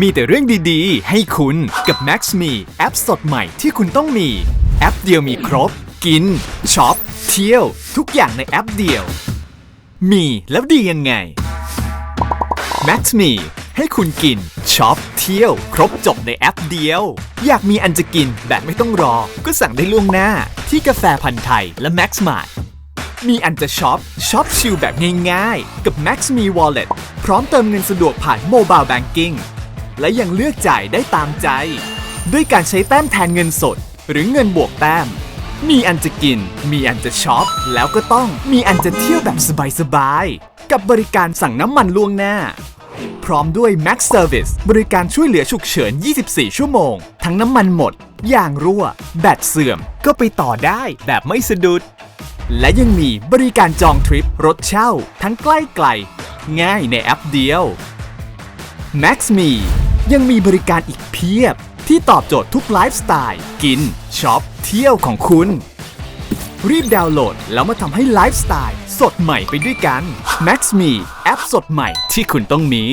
มีแต่เรื่องดีๆ ให้คุณกับ Max Me แอปสดใหม่ที่คุณต้องมี แอปเดียวมีครบ กินช็อป เที่ยว ทุกอย่างในแอปเดียว มีแล้วดียังไง Max Me ให้คุณกินช็อป เที่ยว ครบจบในแอปเดียว อยากมีอันจะกินแบบไม่ต้องรอ ก็สั่งได้ล่วงหน้า ที่กาแฟพันธ์ไทยและ Max Mart มีอันจะช็อปช็อปชิลแบบง่ายๆ กับ Max Me Wallet พร้อมเติมเงินสะดวกผ่าน Mobile Banking และยังเลือกจ่ายได้ตามใจ ด้วยการใช้แต้มแทนเงินสด หรือเงินบวกแต้ม มีอันจะกิน มีอันจะช็อป แล้วก็ต้องมีอันจะเที่ยวแบบสบายๆ กับบริการสั่งน้ำมันล่วงหน้า พร้อมด้วย Max Service บริการช่วยเหลือฉุกเฉิน 24 ชั่วโมง ทั้งน้ำมันหมดยางรั่ว แบตเสื่อม ก็ไปต่อได้แบบไม่สะดุด และยังมีบริการจองทริป รถเช่า ทั้งใกล้ไกล ง่ายในแอปเดียว Max Me ยังมีบริการอีกเพียบ ที่ตอบโจทย์ทุกไลฟ์สไตล์ กินช็อปเที่ยวของคุณ รีบดาวน์โหลด แล้วมาทำให้ไลฟ์สไตล์ สดใหม่ไปด้วยกัน Max Me แอปสดใหม่ที่คุณต้องมี